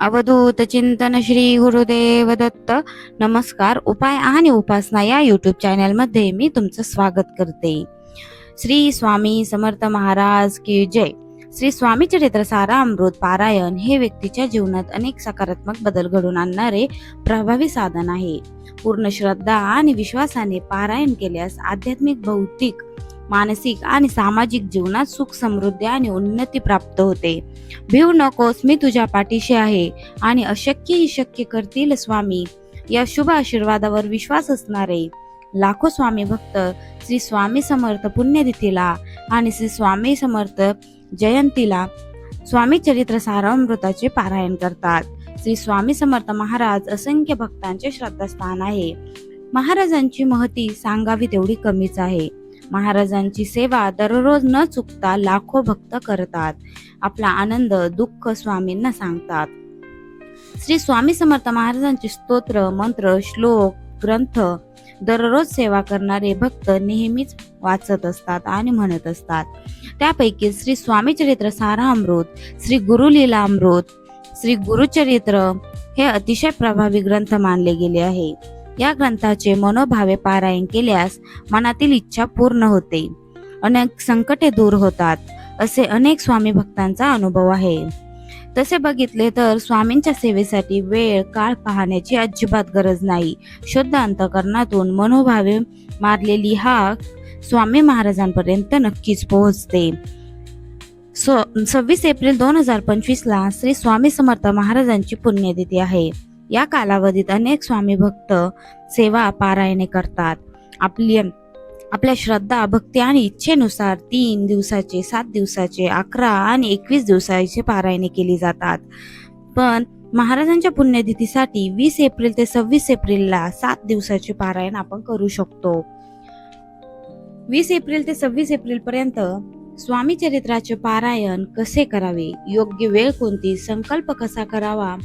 अवधूत चिंतन श्री गुरुदेव दत्त नमस्कार उपाय आणि उपासना या यूट्यूब चॅनलमध्ये मी तुमचं स्वागत करते. श्री स्वामी समर्थ महाराज की जय. श्री स्वामी चरित्र सारामृत पारायण हे व्यक्तीच्या जीवनात अनेक सकारात्मक बदल घडून आणणारे प्रभावी साधन आहे. पूर्ण श्रद्धा आणि विश्वासाने पारायण केल्यास आध्यात्मिक भौतिक मानसिक आणि सामाजिक जीवनात सुख समृद्धी आणि उन्नती प्राप्त होते. भिऊ नकोस मी तुझ्या पाठीशी आहे आणि अशक्य ही शक्य करतील स्वामी. या शुभ आशीर्वादावर विश्वास असणारे लाखो स्वामी भक्त श्री स्वामी समर्थ पुण्यतिथीला आणि श्री स्वामी समर्थ जयंतीला स्वामी चरित्र सारामृताचे पारायण करतात. श्री स्वामी समर्थ महाराज असंख्य भक्तांचे श्रद्धास्थान आहे. महाराजांची महती सांगावी तेवढी कमीच आहे. महाराजांची सेवा दररोज न चुकता लाखो भक्त करतात. आपला आनंद दुःख स्वामींना सांगतात. श्री स्वामी समर्थ महाराजांचे स्तोत्र मंत्र श्लोक ग्रंथ दररोज सेवा करणारे भक्त नेहमीच वाचत असतात आणि म्हणत असतात. त्यापैकी श्री स्वामी चरित्र सारामृत श्री गुरुलीला अमृत श्री गुरुचरित्र हे अतिशय प्रभावी ग्रंथ मानले गेले आहे. या ग्रंथाचे मनोभावे पारायण केल्यास मनातील इच्छा पूर्ण होते. अनेक संकटे दूर होतात असे अनेक स्वामी भक्तांचा अनुभव आहे. तसे बघितले तर स्वामींच्या सेवेसाठी वेळ काळ पाहण्याची अजिबात गरज नाही. शुद्ध अंतकरणातून मनोभावे मारलेली हा स्वामी महाराजांपर्यंत नक्कीच पोहोचते. सो सव्वीस एप्रिल दोन हजार पंचवीसला श्री स्वामी समर्थ महाराजांची पुण्यतिथी आहे. या कालावधीत अनेक स्वामी भक्त सेवा पारायणे करतात. आपली आपल्या श्रद्धा भक्ती आणि इच्छेनुसार तीन दिवसाचे सात दिवसाचे अकरा आणि एकवीस दिवसाचे पारायणे केली जातात. पण महाराजांच्या पुण्यतिथीसाठी वीस एप्रिल ते सव्वीस एप्रिलला सात दिवसाचे पारायण आपण करू शकतो. वीस एप्रिल ते सव्वीस एप्रिल पर्यंत स्वामी चरित्राचे पारायण कसे करावे? योग्य वेळ कोणती? संकल्प कसा करावा?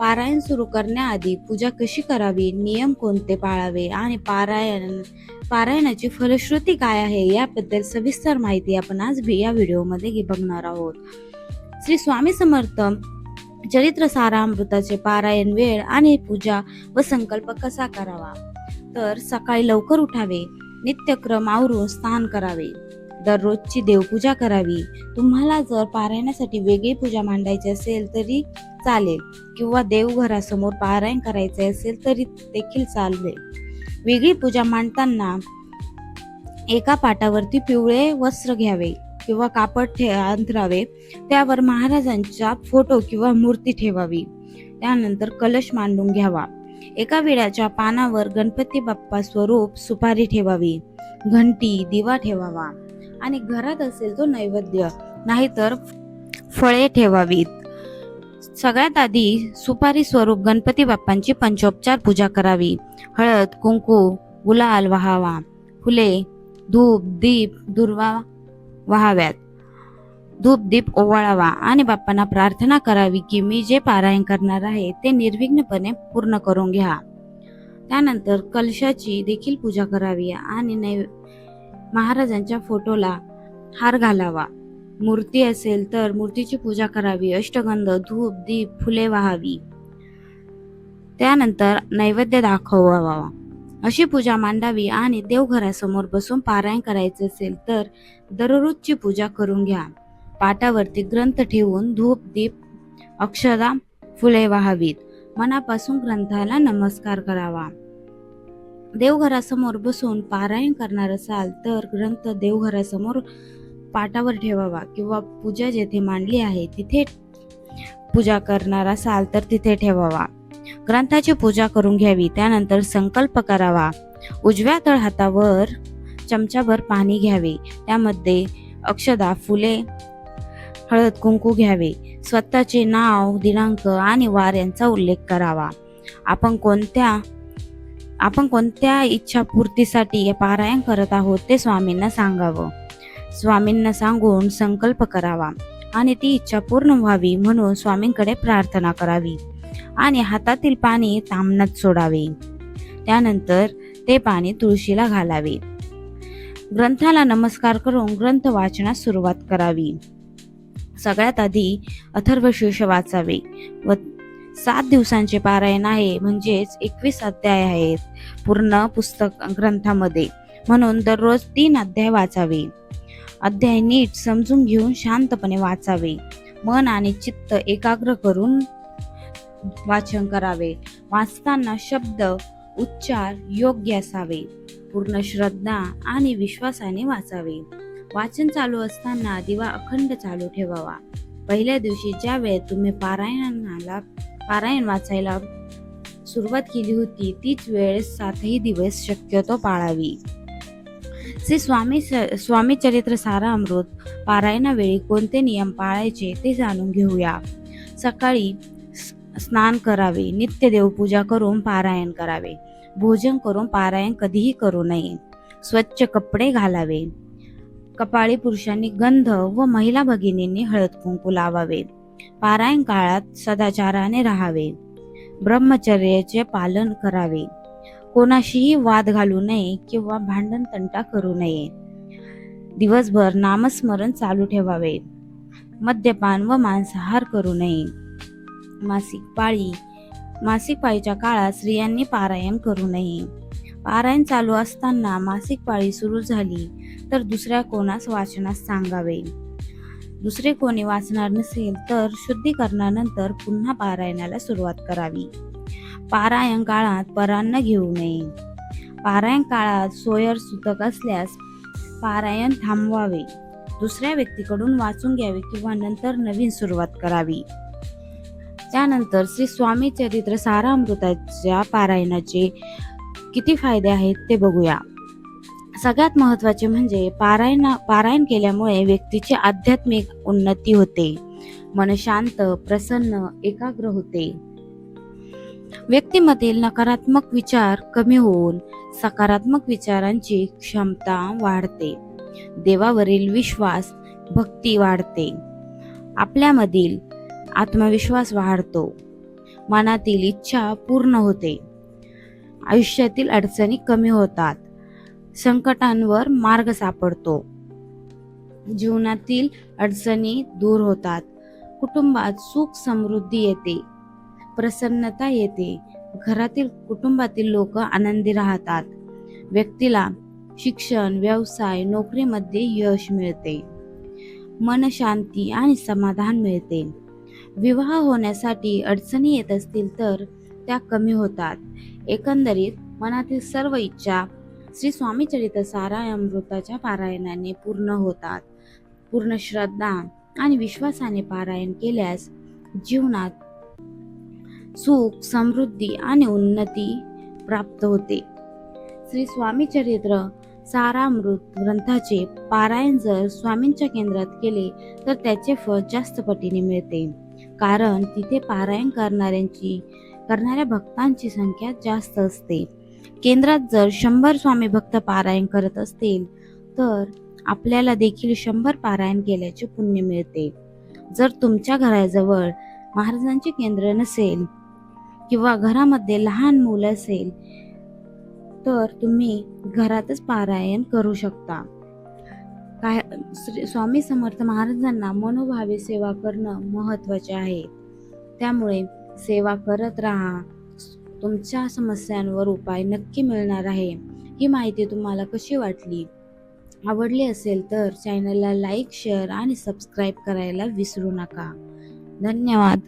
पारायण सुरू करण्याआधी पूजा कशी करावी नियम कोणते पाळावे आणि पारायण पारायणाची फलश्रुती काय आहे याबद्दल सविस्तर माहिती आपण आज भी या व्हिडिओमध्ये घे- बघणार आहोत. श्री स्वामी समर्थ चरित्र सारामृताचे पारायण वेळ आणि पूजा व संकल्प कसा करावा? तर सकाळी लवकर उठावे नित्यक्रम आवरून स्नान करावे. दररोजची देवपूजा करावी. तुम्हाला जर पारायणासाठी वेगळी पूजा मांडायची असेल तरी चालेल. किंवा देवघरासमोर पारायण करायचे असेल तरी देखील चालेल. वेगळी पूजा मांडताना एका पाटावरती पिवळे वस्त्र घ्यावे किंवा कापड ठे अंतरावे. त्यावर महाराजांचा फोटो किंवा मूर्ती ठेवावी. त्यानंतर कलश मांडून घ्यावा. एका विड्याच्या पानावर गणपती बाप्पा स्वरूप सुपारी ठेवावी. घंटी दिवा ठेवावा. आणि घरात असेल तो नैवेद्य. नाहीतर फळे ठेवावीत. सगळ्यात आधी सुपारी स्वरूप गणपती बाप्पांची पंचोपचार पूजा करावी. हळद कुंकू गुलाल वाहावा. फुले धूप दीप दुर्वा वाहाव्यात. धूप दीप ओवाळावा आणि बाप्पांना प्रार्थना करावी की मी जे पारायण करणार आहे ते निर्विघ्नपणे पूर्ण करून घ्या. त्यानंतर कलशाची देखील पूजा करावी आणि नै महाराजांच्या फोटोला हार घालावा. मूर्ती असेल तर मूर्तीची पूजा करावी. अष्टगंध धूप दीप फुले वाहावी. त्यानंतर नैवेद्य दाखवावा. अशी पूजा मांडावी आणि देवघरासमोर बसून पारायण करायचे असेल तर दररोजची पूजा करून घ्या. पाटावरती ग्रंथ ठेवून धूप दीप अक्षरा फुले वाहावीत. मनापासून ग्रंथाला नमस्कार करावा. देवघरासमोर बसून पारायण करणार असाल तर ग्रंथ देवघरासमोर पाटावर ठेवावा किंवा पूजा जेथे मांडली आहे तिथे पूजा करणार असाल तर तिथे ठेवावा. ग्रंथाची पूजा करून घ्यावी त्यानंतर संकल्प करावा. उजव्या तळ हातावर चमचाभर पाणी घ्यावे. त्यामध्ये अक्षदा फुले हळद कुंकू घ्यावे. स्वतःचे नाव दिनांक आणि वार यांचा उल्लेख करावा. आपण कोणत्या आपण कोणत्या इच्छा पूर्तीसाठी पारायण करत आहोत ते स्वामींना सांगावं. स्वामींना सांगून संकल्प करावा आणि ती इच्छा पूर्ण व्हावी म्हणून स्वामींकडे प्रार्थना करावी आणि हातातील पाणी तामनात सोडावे. त्यानंतर ते पाणी तुळशीला घालावे. ग्रंथाला नमस्कार करून ग्रंथ वाचनास सुरुवात करावी. सगळ्यात आधी अथर्वशीर्ष वाचावे व सात दिवसांचे पारायण आहे म्हणजेच एकवीस अध्याय आहेत पूर्ण पुस्तक ग्रंथामध्ये. म्हणून दररोज तीन अध्याय वाचावे. अध्याय नीट समजून घेऊन शांतपणे वाचावे. मन आणि चित्त एकाग्र करून वाचन करावे. वाचताना शब्द उच्चार योग्य असावे. पूर्ण श्रद्धा आणि विश्वासाने वाचावे. वाचन चालू असताना दिवा अखंड चालू ठेवावा. पहिल्या दिवशी ज्या वेळेत तुम्ही पारायणाला पारायण वाचायला सुरुवात केली होती तीच वेळ सातही दिवस शक्यतो पाळावी. श्री स्वामी स्वामी चरित्र सारा अमृत पारायणावेळी कोणते नियम पाळायचे ते जाणून घेऊया. सकाळी स्नान करावे नित्य देवपूजा करून पारायण करावे. भोजन करून पारायण कधीही करू नये. स्वच्छ कपडे घालावे. कपाळी पुरुषांनी गंध व महिला भगिनींनी हळद कुंकू लावावे. पारायण काळात सदाचाराने राहावे. ब्रह्मचर्याचे पालन करावे. कोणाशीही वाद घालू नये किंवा भांडण तंटा करू नये. दिवसभर नामस्मरण चालू ठेवावे. मद्यपान व मांसाहार करू नये. मासिक पाळी मासिक पाळीच्या काळात स्त्रियांनी पारायण करू नये. पारायण चालू असताना मासिक पाळी सुरू झाली तर दुसऱ्या कोणास वाचनास सांगावे? दुसरे कोणी वाचणार नसेल तर शुद्धीकरणानंतर पुन्हा पारायणाला सुरुवात करावी. पारायण काळात परान्न घेऊ नये. पारायण काळात सोयर सुतक असल्यास पारायण थांबवावे. दुसऱ्या व्यक्तीकडून वाचून घ्यावे किंवा नंतर नवीन सुरुवात करावी. त्यानंतर श्री स्वामी चरित्र सारामृताच्या पारायणाचे किती फायदे आहेत ते बघूया. सगळ्यात महत्त्वाचे म्हणजे पारायण पारायण केल्यामुळे व्यक्तीची आध्यात्मिक उन्नती होते. मन शांत प्रसन्न एकाग्र होते. व्यक्तीमधील नकारात्मक विचार कमी होऊन सकारात्मक विचारांची क्षमता वाढते. देवावरील विश्वास भक्ती वाढते. आपल्यामधील आत्मविश्वास वाढतो. मनातील इच्छा पूर्ण होते. आयुष्यातील अडचणी कमी होतात. संकटांवर मार्ग सापडतो. जीवनातील अडचणी दूर होतात. कुटुंबात सुख समृद्धी येते. प्रसन्नता येते. घरातील कुटुंबातील लोक आनंदी राहतात. व्यक्तीला शिक्षण व्यवसाय नोकरीमध्ये यश मिळते. मन शांती आणि समाधान मिळते. विवाह होण्यासाठी अडचणी येत असतील तर त्या कमी होतात. एकंदरीत मनातील सर्व इच्छा श्री स्वामी चरित्र सारा अमृताच्या पारायणाने पूर्ण होतात. पूर्ण श्रद्धा आणि विश्वासाने पारायण केल्यास जीवनात सुख समृद्धी आणि उन्नती प्राप्त होते. श्री स्वामी चरित्र सारामृत ग्रंथाचे पारायण जर स्वामींच्या केंद्रात केले तर त्याचे फळ जास्त पटीने मिळते. कारण तिथे पारायण करणाऱ्यांची करणाऱ्या भक्तांची संख्या जास्त असते. केंद्रात जर शंभर स्वामी भक्त पारायण करत असतील तर आपल्याला देखील शंभर पारायण केल्याचे पुण्य मिळते. जर तुमच्या घराजवळ महाराजांचे केंद्र नसेल किंवा घरामध्ये लहान मुलं असेल तर तुम्ही घरातच पारायण करू शकता. काय श्री स्वामी समर्थ महाराजांना मनोभावे सेवा करणं महत्त्वाचे आहे. त्यामुळे सेवा करत राहा तुमच्या समस्यांवर उपाय नक्की मिळणार आहे. ही माहिती तुम्हाला कशी वाटली? आवडली असेल तर चॅनलला लाईक शेअर आणि सबस्क्राईब करायला विसरू नका. धन्यवाद.